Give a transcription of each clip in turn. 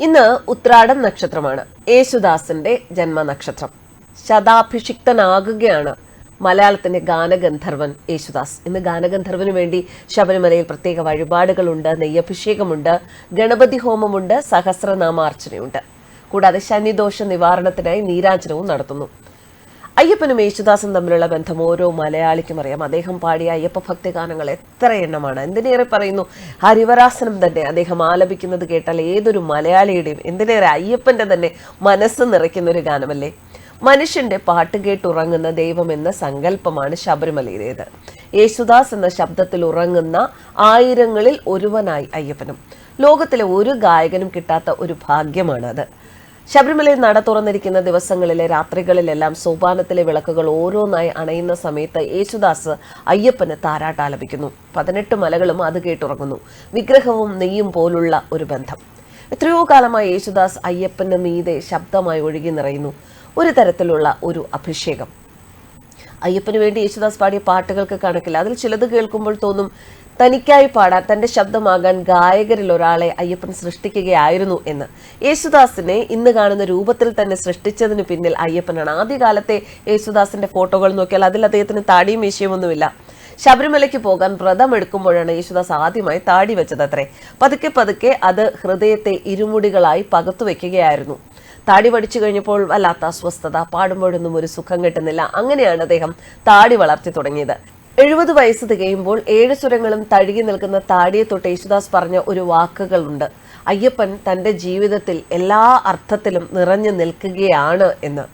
ഇന്ന് ഉത്രാടം നക്ഷത്രമാണ്. യേശുദാസിന്റെ ജന്മനക്ഷത്രം. ശതാഭിഷിക്തനാകുകയാണ് മലയാളത്തിന്റെ ഗാനഗന്ധർവൻ യേശുദാസ്. ഇന്ന് ഗാനഗന്ധർവന് വേണ്ടി ശബരിമലയിൽ പ്രത്യേക വഴിപാടുകളുണ്ട് നെയ്യഭിഷേകമുണ്ട് ഗണപതി ഹോമമുണ്ട് സഹസ്രനാമാർച്ചനയുണ്ട്. കൂടാതെ ശനിദോഷ നിവാരണത്തിനായി നീരാജനവും നടത്തുന്നു. അയ്യപ്പനും യേശുദാസും തമ്മിലുള്ള ബന്ധം ഓരോ മലയാളിക്കും അറിയാം. അദ്ദേഹം പാടിയ അയ്യപ്പ ഭക്തി ഗാനങ്ങൾ എത്ര എണ്ണമാണ്. എന്തിനേറെ പറയുന്നു? ഹരിവരാസനം തന്നെ അദ്ദേഹം ആലപിക്കുന്നത് കേട്ടാൽ ഏതൊരു മലയാളിയുടെയും എന്തിനേറെ അയ്യപ്പന്റെ തന്നെ മനസ്സ് നിറയ്ക്കുന്ന ഒരു ഗാനമല്ലേ? മനുഷ്യന്റെ പാട്ട് കേട്ടുറങ്ങുന്ന ദൈവം എന്ന സങ്കല്പമാണ് ശബരിമലയിലേത് യേശുദാസ് എന്ന ശബ്ദത്തിൽ ഉറങ്ങുന്ന ആയിരങ്ങളിൽ ഒരുവനായി അയ്യപ്പനും. ലോകത്തിലെ ഒരു ഗായകനും കിട്ടാത്ത ഒരു ഭാഗ്യമാണ് അത് ശബരിമലയിൽ നട തുറന്നിരിക്കുന്ന ദിവസങ്ങളിലെ രാത്രികളിലെല്ലാം സോപാനത്തിലെ വിളക്കുകൾ ഓരോന്നായി അണയുന്ന സമയത്ത് യേശുദാസ് അയ്യപ്പന് താരാട്ടാലപിക്കുന്നു പതിനെട്ട് മലകളും അത് കേട്ടുറങ്ങുന്നു. വിഗ്രഹവും നെയ്യും പോലുള്ള ഒരു ബന്ധം. എത്രയോ കാലമായി യേശുദാസ് അയ്യപ്പന്റെ മീതെ ശബ്ദമായി ഒഴുകി നിറയുന്നു. ഒരു തരത്തിലുള്ള ഒരു അഭിഷേകം. അയ്യപ്പന് വേണ്ടി യേശുദാസ് പാടിയ പാട്ടുകൾക്ക് കണക്കില്ല. അതിൽ ചിലത് കേൾക്കുമ്പോൾ തോന്നും തനിക്കായി പാടാൻ തന്റെ ശബ്ദമാകാൻ ഗായകരിൽ ഒരാളെ അയ്യപ്പൻ സൃഷ്ടിക്കുകയായിരുന്നു എന്ന്. യേശുദാസിനെ ഇന്ന് കാണുന്ന രൂപത്തിൽ തന്നെ സൃഷ്ടിച്ചതിന് പിന്നിൽ അയ്യപ്പനാണ്. ആദ്യകാലത്തെ യേശുദാസിന്റെ ഫോട്ടോകൾ നോക്കിയാൽ അതിൽ അദ്ദേഹത്തിന് താടിയും വിഷയമൊന്നുമില്ല ശബരിമലയ്ക്ക് പോകാൻ വ്രതം എടുക്കുമ്പോഴാണ് യേശുദാസ് ആദ്യമായി താടി വെച്ചത് അത്രേ. പതുക്കെ പതുക്കെ അത് ഹൃദയത്തെ ഇരുമുടികളായി പകർത്തു വെക്കുകയായിരുന്നു താടി പഠിച്ചു കഴിഞ്ഞപ്പോൾ വല്ലാത്ത അസ്വസ്ഥത പാടുമ്പോഴൊന്നും ഒരു സുഖം കിട്ടുന്നില്ല. അങ്ങനെയാണ് അദ്ദേഹം താടി വളർത്തി തുടങ്ങിയത്. എഴുപത് വയസ്സ് തികയുമ്പോൾ ഏഴ് സ്വരങ്ങളും തഴുകി നിൽക്കുന്ന താടിയെ തൊട്ട് യേശുദാസ് പറഞ്ഞ ഒരു വാക്കുകളുണ്ട്. അയ്യപ്പൻ തന്റെ ജീവിതത്തിൽ എല്ലാ അർത്ഥത്തിലും നിറഞ്ഞു നിൽക്കുകയാണ് എന്ന്.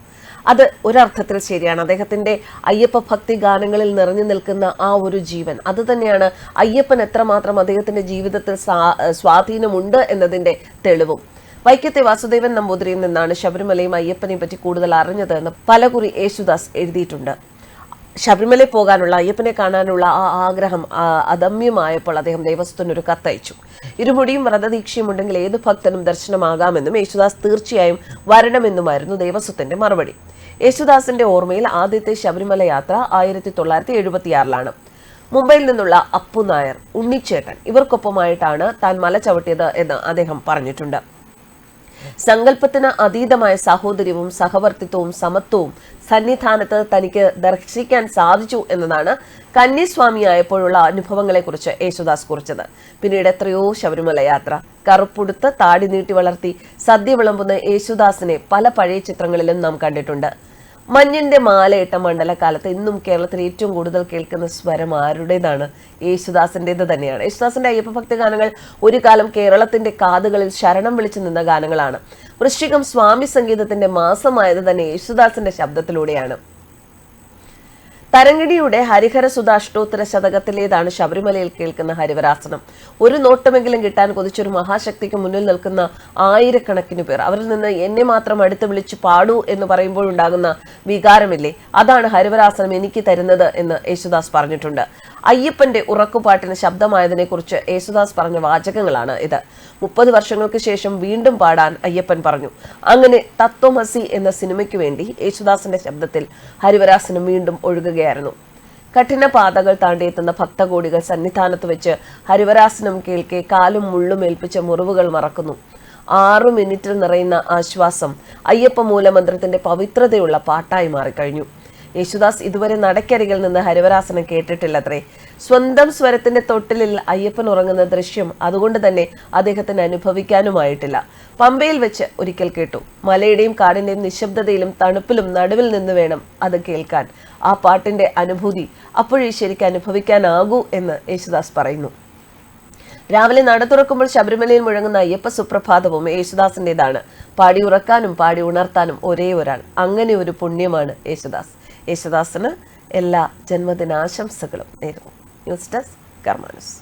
അത് ഒരർത്ഥത്തിൽ ശരിയാണ്. അദ്ദേഹത്തിന്റെ അയ്യപ്പ ഭക്തി ഗാനങ്ങളിൽ നിറഞ്ഞു നിൽക്കുന്ന ആ ഒരു ജീവൻ അത് തന്നെയാണ് അയ്യപ്പൻ എത്രമാത്രം അദ്ദേഹത്തിന്റെ ജീവിതത്തിൽ സ്വാധീനമുണ്ട് എന്നതിന്റെ തെളിവും. വൈക്കത്തെ വാസുദേവൻ നമ്പൂതിരിയിൽ നിന്നാണ് ശബരിമലയും അയ്യപ്പനെയും പറ്റി കൂടുതൽ അറിഞ്ഞത് എന്ന് പലകുറി യേശുദാസ് എഴുതിയിട്ടുണ്ട്. ശബരിമലയിൽ പോകാനുള്ള അയ്യപ്പനെ കാണാനുള്ള ആ ആഗ്രഹം അദമ്യമായപ്പോൾ അദ്ദേഹം ദേവസ്വത്തിനൊരു കത്തയച്ചു. ഇരുമുടിയും വ്രതദീക്ഷയും ഉണ്ടെങ്കിൽ ഏത് ഭക്തനും ദർശനമാകാമെന്നും യേശുദാസ് തീർച്ചയായും വരണമെന്നുമായിരുന്നു ദേവസ്വത്തിന്റെ മറുപടി. യേശുദാസിന്റെ ഓർമ്മയിൽ ആദ്യത്തെ ശബരിമല യാത്ര ആയിരത്തി തൊള്ളായിരത്തി എഴുപത്തിയാറിലാണ് മുംബൈയിൽ നിന്നുള്ള അപ്പു നായർ ഉണ്ണിച്ചേട്ടൻ ഇവർക്കൊപ്പമായിട്ടാണ് താൻ മല ചവിട്ടിയത് എന്ന് അദ്ദേഹം പറഞ്ഞിട്ടുണ്ട്. സങ്കല്പത്തിന് അതീതമായ സാഹോദര്യവും സഹവർത്തിത്വവും സമത്വവും സന്നിധാനത്ത് തനിക്ക് ദർശിക്കാൻ സാധിച്ചു എന്നതാണ് കന്യസ്വാമിയായപ്പോഴുള്ള അനുഭവങ്ങളെക്കുറിച്ച് യേശുദാസ് കുറിച്ചത്. പിന്നീട് എത്രയോ ശബരിമല യാത്ര കറുപ്പുടുത്ത് താടി നീട്ടി വളർത്തി സദ്യ വിളമ്പുന്ന യേശുദാസിനെ പല പഴയ ചിത്രങ്ങളിലും നാം കണ്ടിട്ടുണ്ട്. മഞ്ഞിന്റെ മാലയിട്ട മണ്ഡലകാലത്ത് ഇന്നും കേരളത്തിൽ ഏറ്റവും കൂടുതൽ കേൾക്കുന്ന സ്വരം ആരുടേതാണ്? യേശുദാസിന്റേത് തന്നെയാണ്. യേശുദാസിന്റെ അയ്യപ്പഭക്തി ഗാനങ്ങൾ ഒരു കാലം കേരളത്തിന്റെ കാതുകളിൽ ശരണം വിളിച്ചു നിന്ന ഗാനങ്ങളാണ്. വൃശ്ചികം സ്വാമി സംഗീതത്തിന്റെ മാസമായത് തന്നെ യേശുദാസിന്റെ ശബ്ദത്തിലൂടെയാണ്. തരങ്കിണിയുടെ ഹരിഹര സുധാഷ്ടോത്തര ശതകത്തിലേതാണ് ശബരിമലയിൽ കേൾക്കുന്ന ഹരിവരാസനം. ഒരു നോട്ടമെങ്കിലും കിട്ടാൻ കൊതിച്ചൊരു മഹാശക്തിക്ക് മുന്നിൽ നിൽക്കുന്ന ആയിരക്കണക്കിന് പേർ. അവരിൽ നിന്ന് എന്നെ മാത്രം അടുത്ത് വിളിച്ച് പാടൂ എന്ന് പറയുമ്പോൾ ഉണ്ടാകുന്ന വികാരമില്ലേ? അതാണ് ഹരിവരാസനം എനിക്ക് തരുന്നത് എന്ന് യേശുദാസ് പറഞ്ഞിട്ടുണ്ട്. അയ്യപ്പന്റെ ഉറക്കുപാട്ടിന് ശബ്ദമായതിനെ കുറിച്ച് യേശുദാസ് പറഞ്ഞ വാചകങ്ങളാണ് ഇത്. മുപ്പത് വർഷങ്ങൾക്ക് ശേഷം വീണ്ടും പാടാൻ അയ്യപ്പൻ പറഞ്ഞു. അങ്ങനെ തത്വമസി എന്ന സിനിമയ്ക്ക് വേണ്ടി യേശുദാസിന്റെ ശബ്ദത്തിൽ ഹരിവരാസനം വീണ്ടും ഒഴുകുകയായിരുന്നു. കഠിന പാതകൾ താണ്ടിയെത്തുന്ന ഭക്തകോടികൾ സന്നിധാനത്ത് വെച്ച് ഹരിവരാസനം കേൾക്കെ കാലും മുള്ളും ഏൽപ്പിച്ച മുറിവുകൾ മറക്കുന്നു. ആറു മിനിറ്റിൽ നിറയുന്ന ആശ്വാസം അയ്യപ്പ മൂലമന്ത്രത്തിന്റെ പവിത്രതയുള്ള പാട്ടായി മാറിക്കഴിഞ്ഞു. യേശുദാസ് ഇതുവരെ നടക്കരികിൽ നിന്ന് ഹരിവരാസനം കേട്ടിട്ടില്ലത്രേ. സ്വന്തം സ്വരത്തിന്റെ തൊട്ടിലിൽ അയ്യപ്പൻ ഉറങ്ങുന്ന ദൃശ്യം അതുകൊണ്ട് തന്നെ അദ്ദേഹത്തിന് അനുഭവിക്കാനുമായിട്ടില്ല. പമ്പയിൽ വെച്ച് ഒരിക്കൽ കേട്ടു. മലയുടെയും കാടിന്റെയും നിശബ്ദതയിലും തണുപ്പിലും നടുവിൽ നിന്ന് വേണം അത് കേൾക്കാൻ. ആ പാട്ടിന്റെ അനുഭൂതി അപ്പോഴേ ശരിക്കും അനുഭവിക്കാനാകൂ എന്ന് യേശുദാസ് പറയുന്നു. രാവിലെ നട തുറക്കുമ്പോൾ ശബരിമലയിൽ മുഴങ്ങുന്ന അയ്യപ്പ സുപ്രഭാതവും യേശുദാസിന്റെതാണ് പാടി ഉറക്കാനും പാടി ഉണർത്താനും ഒരേ ഒരാൾ. അങ്ങനെ ഒരു പുണ്യമാണ് യേശുദാസ്. യേശുദാസിന് എല്ലാ ജന്മദിനാശംസകളും നേരുന്നു. News desk കർമാനുസ്